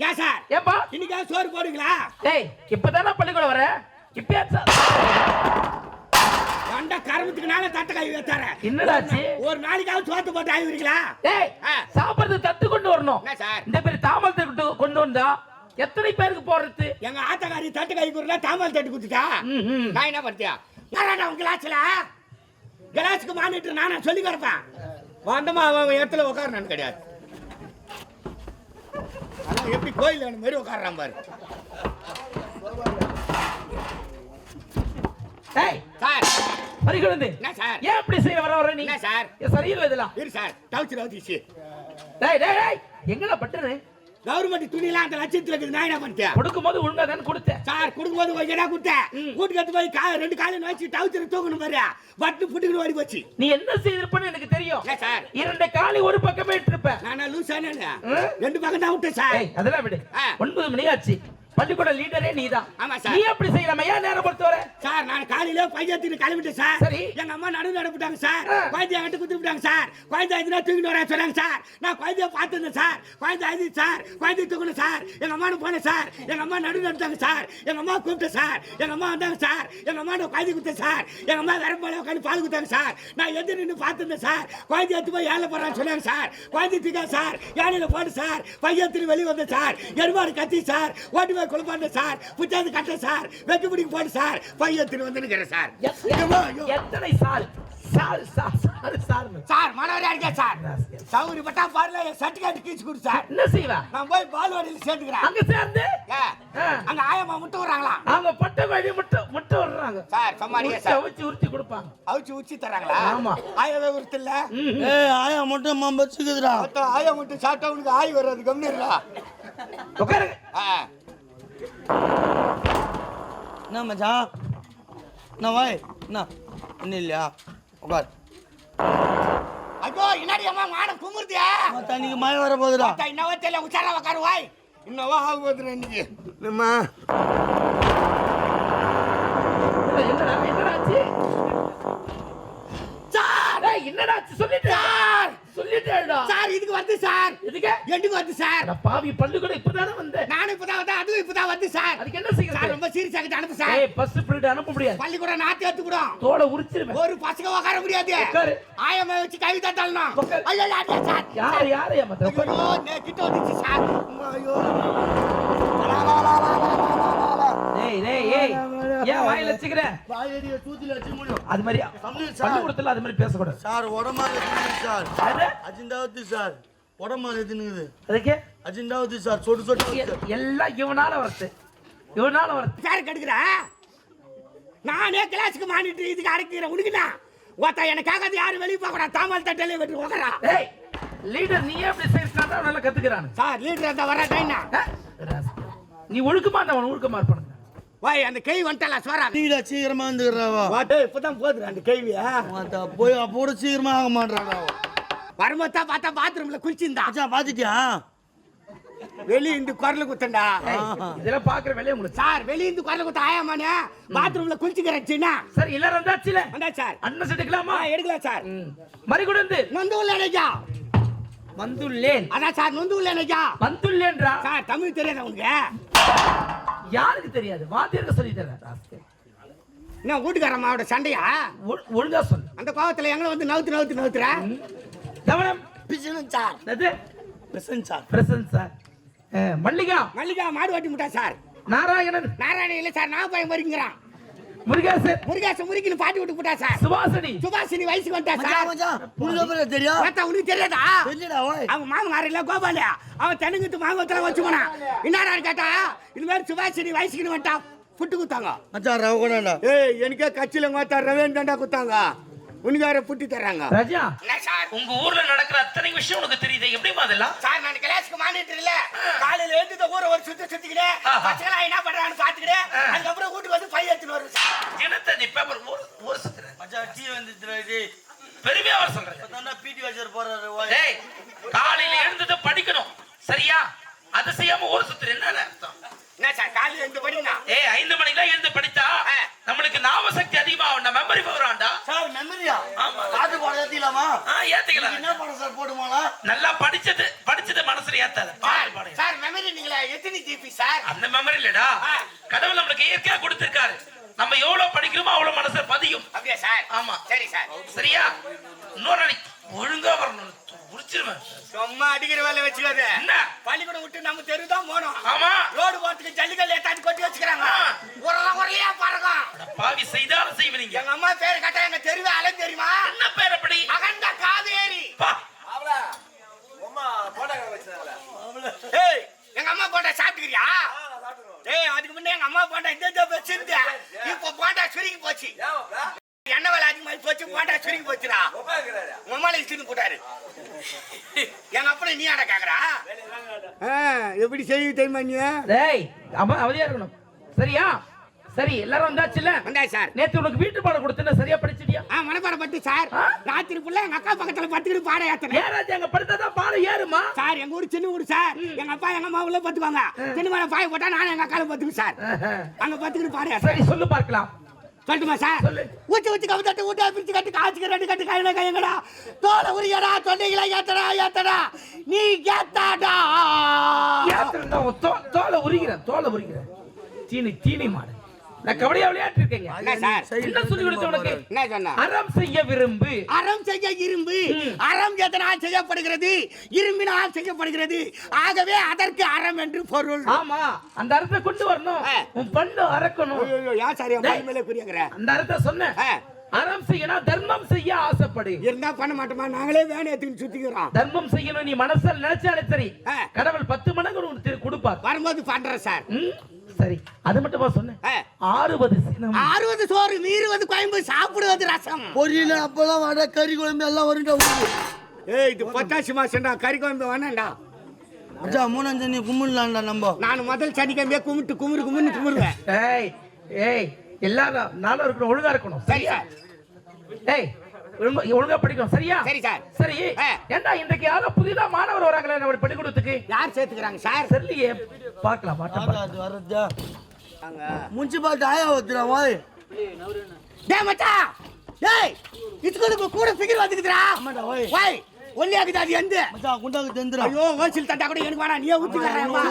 ஏன் சார். ஏப்பா? இன்னைக்கு சோறு போடுங்களா டேய் இப்பதானே பள்ளிக்கூடம் வர? இப்பயா வண்ட கருமத்துக்கு நாள தட்டை கை வைத்தார என்னடாச்சு? ஒரு நாளைக்காவது சோத்து போட்டு ஆயிடுவீங்களா டேய். சாப்பிடுறது தட்டு கொண்டு வரணும். இந்த பேர் தாமரத்தை கொண்டு கொண்டு வந்தா எத்தனை பேருக்கு போடுறது? எங்க ஆத்தக்காரி தட்டு கை கொடுத்தா தாமல் தட்டு ம். நான் என்ன பண்ணியா யாராடா உங்க கிளாஸ்ல? கிளாஸுக்கு மானிட்டு நானா சொல்லி கிடப்பேன். வந்தமா அவன் அவன் இடத்துல உட்காரணும் கிடையாது. எப்படி கோயில் அந்த மாதிரி உட்காடுறான் பாரு. சார். பறிக்கிறது என்ன சார்? ஏன் செய்ய வர வர நீ? என்ன சார்? சரியில்லை இதெல்லாம். இரு சார் டவுச்சு டவுச்சு டேய் டேய் டேய் எங்கடா பட்டுரு கவர்மெண்ட் துணிலாம் அந்த லட்சத்துல இருக்குது. நான் என்ன பண்ணிட்டேன்? கொடுக்கும் போது ஒழுங்கா தானே கொடுத்தேன். சார் கொடுக்கும்போது கொஞ்சம் இடம் கொடுத்தேன். ம். கூட்டு கட்டு போய் கா ரெண்டு காலையும் வச்சு டவுச்சர் தூக்கணும் பாரு. பட்டு புட்டுக்கணும் ஓடி போச்சு. நீ என்ன செய்திருப்பன்னு எனக்கு தெரியும். சார். இரண்டு காலி ஒரு பக்கமே இட்டிருப்ப நானா லூசானே? ரெண்டு பக்கம் தான் விட்டேன் சார். அதெல்லாம் விடு. ஒன்பது மணி ஆச்சு பள்ளிக்கூட லீடரே நீதான். ஆமா சார். நீ அப்படி செய்யலாமா ஏன் நேரம் பொறுத்தவரை சார் நான் காலையில பையத்துக்கு கிளம்பிட்டேன் சார். சரி. எங்க அம்மா நடுவு நடப்பிட்டாங்க சார். குழந்தைய என்கிட்ட குத்துட்டாங்க சார். குழந்தை எதுனா தூக்கிட்டு வரேன் சொன்னாங்க சார். நான் குழந்தைய பார்த்துருந்தேன் சார். குழந்தை அழுது சார். குழந்தைய தூக்கணும் சார். எங்க அம்மா போனேன் சார். எங்க அம்மா நடுவு நடத்தாங்க சார். எங்க அம்மா கூப்பிட்டேன் சார். எங்க அம்மா வந்தாங்க சார். எங்க அம்மா நான் குழந்தை குத்தேன் சார். எங்க அம்மா வேற போல உட்காந்து பால் குத்தாங்க சார். நான் எது நின்று பார்த்துருந்தேன் சார். குழந்தை எடுத்து போய் ஏழை போறான்னு சொன்னாங்க சார். குழந்தை தூக்கா சார். யானையில போட்டு சார். பையன் வெளியே வந்தேன் சார். எருமாடு கத்தி சார். ஓட்டு போய் குழப்பாண்ட சார் புத்தாந்து கட்ட சார் வெட்டு பிடிக்க போட்டு சார் பையன் திரும்பி வந்து நிக்கிறேன் சார். எத்தனை சால்? சால் சால் சால் சால் சார் மனோரியா இருக்கேன் சார். சௌரி பட்டா பாருல என் சர்டிஃபிகேட் கீச்சு கொடு சார். என்ன செய்வா? நான் போய் பால்வாடியில் சேர்த்துக்கிறேன் அங்க சேர்ந்து? ஏ. அங்க ஆயம்மா முட்டை வர்றாங்களா அவங்க பட்ட வழி முட்டை முட்டை விடுறாங்க. சார் சம்மாரியா உரிச்சு சார். அவிச்சு உரிச்சு கொடுப்பாங்க. அவிச்சு உச்சி தராங்களா ஆமா. ஆயவே உறுத்து இல்ல. ஏய் ஆயா மம்பச்சுக்குதுடா மொத்தம் ஆயா முட்டை சாப்பிட்டா உனக்கு ஆய் வராது கம்மிடுறா உட்காருங்க என்ன மச்சான்? என்ன வாய் என்ன? ஒன்றும் இல்லையா? உட்கார். ஐயோ இன்னாடி அம்மா மானம் குமுறுதியா? மத்த மழை வர போகுதுடா இன்னவா தெரியல உச்சாரா உட்காரு வாய். இன்னவா ஆக போகுது இன்னைக்கு? நம்ம என்னடா என்னடா ஆச்சு? சார் ஏய், என்னடா ஆச்சு? சொல்லிட்டேன்டா. சார் இதுக்கு வந்து சார். எதுக்கு? எட்டுக்கு வந்து சார். பாவி பள்ளிக்கூடம் இப்பதானே வந்தேன். நானும் இப்பதான் வந்தேன் அதுவும் இப்பதான் வந்து சார். அதுக்கு என்ன சார் செய்யறது ரொம்ப சீரியஸ் ஆகிட்டு அனுப்பு சார். ஏய் பீரியட் அனுப்ப முடியாது. பள்ளிக்கூடம் நாத்தி எடுத்து கூட உரிச்சிருவேன். ஒரு பசங்க உட்கார முடியாது. ஆயம்மா வச்சு தள்ளணும் உட்காரு. ஐயோ யாரு சார். யார் யார் ஏமாத்த. ஐயோ கிட்ட வந்துச்சு சார். ஐயோ. ஏன் வாயில வச்சுக்கிற? வாயடிய தூத்தில வச்சு முடியும் அது மாதிரி சார். பள்ளிக்கூடத்துல அது மாதிரி பேசக்கூடாது. சார் எத்தினுக்குது சார். அது? அஜிண்டாவது சார். உடம்பால எத்தினுக்குது அதுக்கு? அஜிண்டாவது சார் சொட்டு சொட்டு எல்லாம் இவனால வரது. இவனால வரது. சார் கெடுக்கிற நானே கிளாஸுக்கு மானிட்டு இதுக்கு அடைக்கிறேன். உனக்குண்ணா ஒருத்தா எனக்காக யாரும் வெளியே போக கூடாது தாமல் தட்டலே வெட்டி உக்கறா ஏய் லீடர் நீ எப்படி செய்யறா நல்லா கத்துக்கிறானு? சார் லீடர் அந்த வர நீ ஒழுக்கமா அவன் ஒழுக்கமா இருப்பானுங்க வாய் அந்த கை வந்துட்டல சோறா டீடா சீக்கிரமா வந்துடுறாவா? வாட்டே இப்பதான் போகுது அந்த மத்த போய் அப்போ கூட சீக்கிரமா ஆக மாட்டாடா வரும்போதா பார்த்தா பாத்ரூம்ல குளிச்சிருந்தா. மச்சான் பாத்துட்டியா? வெளிய இந்த குரல் குத்தண்டா. இதெல்லாம் பாக்குற வேலையை உங்களுக்கு சார் வெளிய இந்த குரல் குத்த ஆயாமானே பாத்ரூம்ல குளிச்சுக்கிறேன் சரி எல்லாரும் வந்தாச்சுல? வந்தா சார். அண்ணன் செட்டுக்கலாமா ஆ எடுக்கலாம் சார். மறுகூட வந்து? நொந்து உள்ள நினைக்கா வந்துள்ளேன். அதான் சார் நொந்து உள்ள நினைக்கா வந்துள்ளேன்றா? சார் தமிழ் தெரியாதா உனக்கு? யாருக்கு தெரியாது? வாத்தியருக்கு சொல்லி தரேன். என்ன வீட்டுக்கார அம்மாவோட சண்டையா? ஒழுங்கா சொல்லு. அந்த கோவத்துல எங்களை வந்து நவுத்து நவுத்து நவுத்துற? கவனம் பிசனன் சார் அது பிசன் sir present sir Mallika. Mallika மாடு வாட்டி முட்டா சார். நாராயணன். நாராயண இல்ல சார். நான் பையன் மறிங்கிறான் முருகேசன். முருகேசன் முருகின்னு பாட்டி விட்டு போட்டா சார். சுபாசினி சுபாஷினி வயசுக்கு மச்சான் சார். அப்புறம் தெரியும்? பார்த்தா உனக்கு தெரியாதா? தெரியடா ஓய். அவன் மாமனார் இல்ல கோபாலு அவன் தெலுங்குத்து மாங்கத்துல வச்சு போனா என்னடா கேட்டா? இந்த மாதிரி சுபாஷினி வயசுக்கு வந்துட்டா. புட்டு குத்தாங்க. மச்சான் ரவ ஏய் எனக்கே கட்சியில மாத்தா ரவேன் தாண்டா குத்தாங்க. உனக்கு வேற புட்டி தர்றாங்க. ராஜா. என்ன சார்? உங்க ஊர்ல நடக்கிற அத்தனை விஷயம் உனக்கு தெரியுது. எப்படிமா அதெல்லாம்? சார் நான் கிளாஸ்க்கு மானிட்டு இல்ல காலையில எழுந்து இந்த ஊரை ஒரு சுத்தி சுத்திக்கிட்டே பசங்களா என்ன பண்றான்னு பாத்துக்கிட்டு அதுக்கப்புறம் வீட்டுக்கு வந்து பையன் எடுத்துன்னு வருவேன் சார். தினத்தந்தி பேப்பர் ஊர் ஊர் சுத்துறேன் மச்சான் டீ வந்துச்சு பெருமையா வர சொல்றேன் பிடி வச்சர் போறாரு காலையில எழுந்தது படிக்கணும். சரியா? அது செய்யாம ஊர் சுத்துற. என்ன அர்த்தம்? என்ன சார் காலையில எழுந்து படிக்கணும்? ஏய் ஐந்து மணிக்கெல்லாம் எழுந்து படித்தா. நம்மளுக்கு ஞாபக சக்தி அதிகமாகும் மெமரி பவர் ஆண்டா ஆமா. பாட்டு பாடுறது ஏத்திக்கலாமா? ஏத்துக்கலாம். என்ன படம் சார் நல்லா படிச்சது படிச்சது மனசுல ஏத்தாது. பாடு பாடு சார் மெமரி நீங்களா? எத்தனை ஜிபி சார்? அந்த மெமரி இல்லடா. கடவுள் நம்மளுக்கு இயற்கையா கொடுத்திருக்காரு. நம்ம எவ்வளவு படிக்கிறோமோ அவ்வளவு மனசுல பதியும். அப்படியா சார்? ஆமா. சரி சார். சரியா? இன்னொரு நாளைக்கு ஒழுங்கா வரணும் முடிச்சிருவேன் சும்மா அடிக்கிற வேலை வச்சுக்காத. என்ன? பள்ளிக்கூடம் விட்டு நம்ம தெரு தான் போனோம். ஆமா. ரோடு போறதுக்கு ஜல்லிக்கல் ஏத்தாந்து கொட்டி வச்சுக்கிறாங்க. உரலாம் உரலையா பாருங்க அட பாவி செய்தாலும் செய்வீங்க. எங்க அம்மா பேரு கட்ட எங்க தெருவே அலை தெரியுமா? என்ன பேர் அப்படி? அகண்ட காவேரி. எங்க அம்மா போட்டா சாப்பிட்டுக்கிறியா? ஏய் அதுக்கு முன்னே எங்க அம்மா போட்டா இந்த இந்த வச்சிருந்த இப்ப போட்டா சுருங்கி போச்சு. அதிகமாகி போச்சு போட்டா சுருங்கி போச்சுடா. அம்மா இஷ்டம் போட்டாரு. எங்க அப்பனை நீ ஆட கேக்குறா? எப்படி செய்ய தெரியுமா நீ? டேய் அம்மா அவதியா இருக்கணும். சரியா? சரி எல்லாரும் வந்தாச்சுல வந்தா சார். நேத்து உனக்கு வீட்டு பாடம் கொடுத்தேன் சரியா படிச்சிட்டியா? ஆ மனப்பாடம் பட்டு சார்? ராத்திரி ஃபுல்லா எங்க அக்கா பக்கத்துல பத்துக்கிட்டு பாட ஏத்தனேன். ஏறாச்சு அங்க படுத்தாதான் பாடம் ஏறுமா? சார் எங்க ஊர் சின்ன ஊர் சார். எங்க அப்பா எங்க அம்மா உள்ள பத்துக்குவாங்க சின்ன மேல பாய போட்டா நானும் எங்க அக்கால பத்துக்கு சார். அங்க பத்துக்கிட்டு பாட ஏத்தேன் சரி சொல்லு பார்க்கலாம். சொல்லட்டுமா சார். ஊச்சி ஊச்சி கவு தட்டு ஊட்டா பிரிச்சு கட்டு காய்ச்சிக்க ரெண்டு கட்டு கையில கையங்கடா தோலை உரியடா தொண்டைகளை ஏத்தடா ஏத்தடா. நீ ஏத்தாடா. தோ- தோலை உரிக்கிறேன் தோலை உரிக்கிறேன் தீனி தீனி மாடு. நான் கபடியா விளையாட்டு இருக்கேங்க என்ன சார்? என்ன சொல்லி கொடுத்த உனக்கு? என்ன சொன்ன? அறம் செய்ய விரும்பு. அறம் செய்ய இரும்பு. அறம் எதனால் செய்யப்படுகிறது? இரும்பினால் செய்யப்படுகிறது. ஆகவே அதற்கு அறம் என்று பொருள். ஆமா அந்த அர்த்தத்தை கொண்டு வரணும். உன் பண்டு அறக்கணும். ஐயோ யா சார் மேல குறியங்கிற? அந்த அர்த்தம் சொன்னேன் ஆ. அறம் செய்யணும் தர்மம் செய்ய ஆசைப்படு. இருந்தா பண்ண மாட்டோமா? நாங்களே வேணும் எடுத்துன்னு சுத்திக்கிறோம். தர்மம் செய்யணும் நீ மனசுல நினைச்சாலே சரி. கடவுள் பத்து மடங்கு உனக்கு திரு- கொடுப்பார். வரும்போது பண்றேன் சார். ம், சரி. அது மட்டுமா சொன்னேன். ஆறுவது சினம். அறுபது சோறு மீறுவது குழம்பு சாப்பிடுவது ரசம். பொரியல அப்பெல்லாம் வடை கறி குழம்பு எல்லாம் வரும்டா ஊருக்கு ஏய் இது பத்தாசி மாசம்டா கறி குழம்பு வேணாம்டா. மச்சான் மூணாம் தண்ணி கும்பிடலாம்டா நம்ம. நான் முதல் சனிக்கிழமையே கும்பிட்டு கும்பிடு கும்பிடு கும்பிடுவேன் ஏய் ஏய் எல்லாரும் நாளும் இருக்கணும் ஒழுங்கா இருக்கணும். சரி சார். ஏய் ஒழுங்கா ஒழுங்கா படிக்கணும் சரியா? சரி சார். சரி. ஏண்டா இன்றைக்கு யாரோ புதிதா மாணவர் வராங்களே நம்ம பள்ளிக்கூடத்துக்கு யார் சேர்த்துக்கிறாங்க சார்? சரியே பார்க்கலாம். அது வரதா முன்சிபாலிட்டி ஆயா வந்துடா வாய். டேய் மச்சான் டேய் இதுக்கு கூட ஃபிகர் வந்துக்குதுடா. ஆமாடா, ஓய். ஓய் ஒல்லியாக்குது அது எந்த? மச்சான் குண்டாக்கு ஐயோ ஹோல்சேல் தட்டா கூட எனக்கு வேணாம் நீயே ஊத்திக்கறேன்ப்பா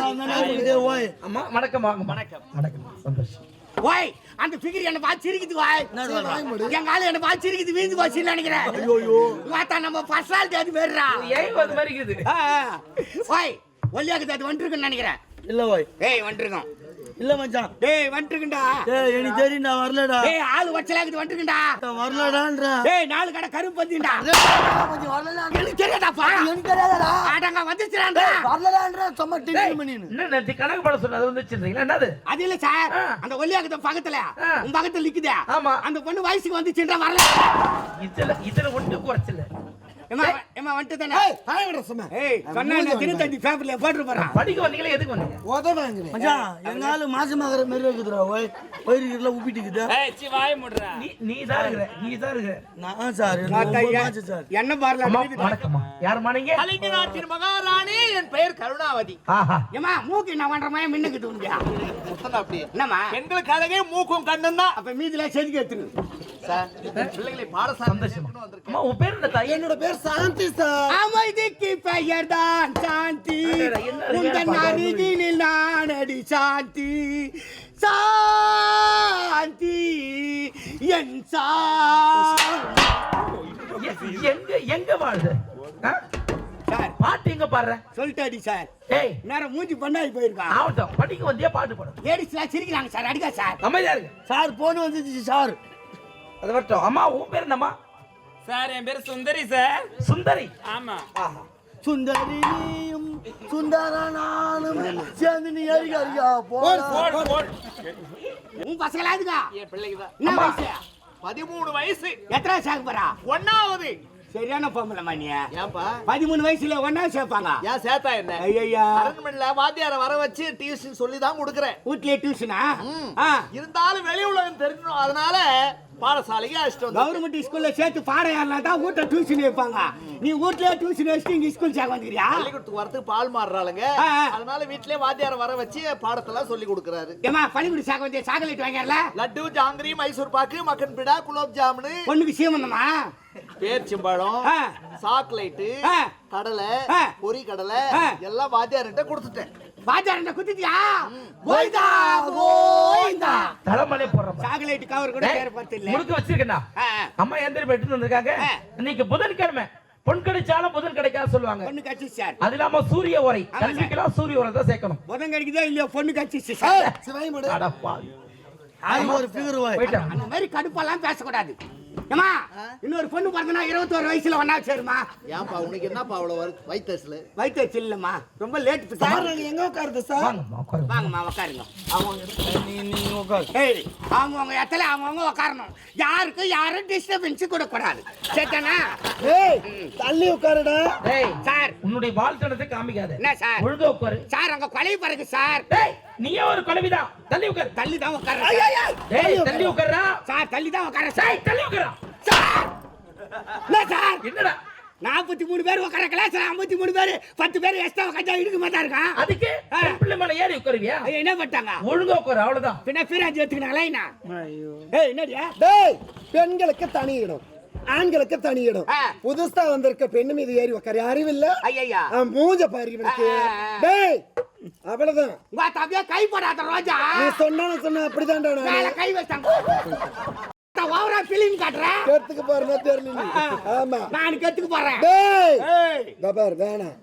ஓய் அம்மா. வணக்கம் வாங்க வணக்கம். வணக்கம் சந்தோஷம். ஓய் அந்த ஃபிகர் என்ன பார்த்து சிரிக்குது வாய்? எங்க ஆளு என்ன பார்த்து சிரிக்குது வீந்து போச்சுன்னு நினைக்கிறேன். பார்த்தா நம்ம பர்சனாலிட்டி அது வேறுடா ஏய் அது மாதிரி இருக்குது. ஓய் ஒல்லியாக்குது அது வந்துருக்குன்னு நினைக்கிறேன். இல்ல ஓய் ஏய் வந்துருக்கோம். இல்ல மச்சான். டேய் வந்துருக்குண்டா. ஏய் எனக்கு தெரியும் நான் வரலடா. டேய் ஆளு வச்சலாக்குது வந்துருக்குண்டா. நான் வரலடான்ற. டேய் நாலு கடை கருப்பு வந்துடா கொஞ்சம் வரலடா எனக்கு தெரியாதாப்பா எனக்கு தெரியாதடா. ஆட்டங்க வந்துச்சுடாண்டா வரலடான்ற சும்மா டென்ஷன் பண்ணினு என்ன நேத்து கணக்கு படம் சொன்ன அது வந்துச்சுன்றீங்களா? என்னது? அது இல்ல சார். அந்த ஒல்லியாக்குது பக்கத்துல. உன் பக்கத்துல நிக்குதே. ஆமா. அந்த பொண்ணு வயசுக்கு வந்துச்சுன்றா வரல. இதுல இதுல ஒண்ணு குறைச்சல ஏமா ஏமா வந்துட்டு தானே? சும்மா. ஏய் சொன்னா பேப்பர்ல போட்டு போறேன் படிக்க வந்தீங்களா எதுக்கு வந்தீங்க? உத வாங்குறேன். மச்சான் மாதிரி இருக்குதுடா ஓய். வயிறுல உப்பிட்டுக்குது. நீ நீ தான் இருக்கிற நீ தான் இருக்கிற. நான் சார் எனக்கு ஒன்பது மாசம் சார். என்ன பாரல அம்மா வணக்கம்மா. யாரும்மா நீங்க கலிங்க நாட்டின் மகாராணி என் பெயர் கருணாவதி. ஆஹா. ஏமா மூக்கு நான் பண்ற மாதிரி மின்னுக்கு தூண்டியா அப்படி. என்னம்மா? பெண்களுக்கு அழகே மூக்கும் கண்ணும் தான் அப்ப மீதில செதுக்கி எடுத்துரு. சார் பிள்ளைகளை பாடசாலை சந்தோஷமா அம்மா உன் பேர் என்ன தாய்? என்னோட பேர் சாந்தி சார். அமைதிக்கு பெயர் தான் சாந்தி பாடல். அருகினில் நான் அடி சாந்தி. சாந்தி. என் சா எங்க எங்க வாழுது ஆ? சார். பாட்டு எங்க பாடுற? சொல்லிட்டாடி சார். ஏய். நேரம் மூஞ்சி பண்ணாய் போயிருக்கான். ஆகட்டும் படிக்க வந்தியா பாட்டு பாடு? லேடிஸ்லாம் சிரிக்கிறாங்க சார். அடிக்கா சார். அமைதியா இருக்கு சார் போன் வந்துச்சு சார். அது வரட்டும். அம்மா உன் பேர் என்னம்மா? சார் என் பேர் சுந்தரி சார். சுந்தரி? ஆமா. ஆஹா. சுந்தரி நீயும் சுந்தர நானும் சேர்ந்து நீ அருக அருகா போடா உன் பசங்களா இதுக்கா என் பிள்ளைக்கு தான் என்ன. வயசு? பதிமூணு வயசு. எத்தனை சாக்கு போறா? ஒன்னாவது. சரியான பொம்பளை நீ ஏன்பா? பதிமூணு வயசுல ஒன்னா சேர்ப்பாங்க. ஏன் சேத்தா என்ன? ஐயா அரண்மனையில வாத்தியார வர வச்சு டியூஷன் சொல்லி தான் கொடுக்குறேன். வீட்லயே டியூஷனா இருந்தாலும் வெளி உலகம் தெரிஞ்சணும் அதனால பாடசாலைக்கு அழைச்சிட்டு வந்து கவர்மெண்ட் ஸ்கூல்ல சேர்த்து பாடம் யாருனா தான் வீட்டை டியூஷன் வைப்பாங்க நீ வீட்லயே டியூஷன் வச்சுட்டு இங்க ஸ்கூல் சேர்க்க வந்துக்கிறியா பள்ளிக்கூடத்துக்கு வரதுக்கு பால் மாறுறாளுங்க. அதனால வீட்லயே வாத்தியார வர வச்சு பாடத்தெல்லாம் சொல்லி கொடுக்குறாரு ஏமா பள்ளிக்கூட சேர்க்க வந்து சாக்லேட் வாங்கிடல லட்டு ஜாங்கிரி மைசூர் பாக்கு மக்கன் பிடா குலோப் ஜாமுனு பொண்ணுக்கு சீமந்தமா பேர்ச்சம்பழம். சாக்லேட்டு. கடலை. பொரி கடலை. எல்லாம் வாத்தியார்கிட்ட கொடுத்துட்டேன் பாஜாரண்ட குத்திட்டியா கோயிந்தா கோயிந்தா. தலைமலை போடுறப்ப சாக்லேட் கவர் கூட பேர் பார்த்து இல்ல. முழுக்க வச்சிருக்கேன்டா. அம்மா எந்திரி போயிட்டு வந்திருக்காங்க. இன்னைக்கு புதன்கிழமை. பொன் கிடைச்சாலும் புதன் கிடைக்காது சொல்லுவாங்க. பொண்ணு கட்சி சார் அது இல்லாம சூரிய உரை. கல்விக்கெல்லாம் சூரிய உரை தான் சேர்க்கணும். புதன் கிடைக்குதோ இல்லையோ பொண்ணு கட்சி சார். சிவாய். அது ஒரு ஃபிகர் வாய். போயிட்டான் அந்த மாதிரி கடுப்பெல்லாம் பேசக்கூடாது. ஏமா இன்னொரு பொண்ணு பிறந்தனா இருபத்தோரு வயசுல ஒன்னா சேருமா? ஏன்பா உனக்கு என்னப்பா அவ்வளவு வயிற்றுல வயிற்று இல்லம்மா. ரொம்ப லேட் சார். நாங்க எங்க உட்காருது சார்? வாங்கம்மா, உட்காருங்க. வாங்கம்மா உட்காருங்க. நீ நீங்க உட்காரு. ஏய் அவங்கவுங்க இடத்துல அவங்கவுங்க உட்காரணும். யாருக்கும் யாரும் டிஸ்டர்பன்ஸ் கொடுக்கக்கூடாது சரிதானா? ஏய் தள்ளி உட்காருடா. சார் உன்னுடைய வாழ்த்தனத்தை காமிக்காத. என்ன சார்? ஒழுங்கா உட்காரு. சார் அங்க கொலை பிறகு சார். டேய் நீயே ஒரு குழவிதான். தள்ளி உட்காரு. தள்ளி தான் உட்கார டேய் தள்ளி உட்கார்றா. சார் தள்ளி தான் உட்கார டேய் சார் தள்ளி உட்காரா. சார். என்ன சார்? என்னடா? நாற்பத்தி மூணு பேர் உட்கார கிளாஸ் ஐம்பத்தி மூணு பேர் பத்து பேர் எக்ஸ்ட்ரா உட்காந்தா இடுக்க மாட்டா இருக்கான் அதுக்கு பிள்ளை மேல ஏறி உட்காருவியா? ஐயா, என்ன பண்ணிட்டாங்க? ஒழுங்கா உட்காரு அவ்வளவுதான். பின்ன ஃபீராஜ் எடுத்துக்கினாங்களா என்ன? ஏய் என்னடியா? டேய் பெண்களுக்கு தனி இடம் ஆண்களுக்கு தனி இடம். ஆ. புதுசா வந்திருக்க பெண்ணு மீது ஏறி உட்காரு அறிவில்ல? ஐயா மூஞ்ச பாரு இவனுக்கு. டேய் அவ்வளவுதான். உங்க தம்பியா கை போடாத ரோஜா. நீ சொன்னாலும் சொன்ன அப்படிதான்டா நானு. கை வச்சாங்க ஓவரா பிலிம் தெரியல நீ. ஆமா. நான் கத்துக்கு போறேன். டேய். ஏய். இந்த பாரு வேணாம்.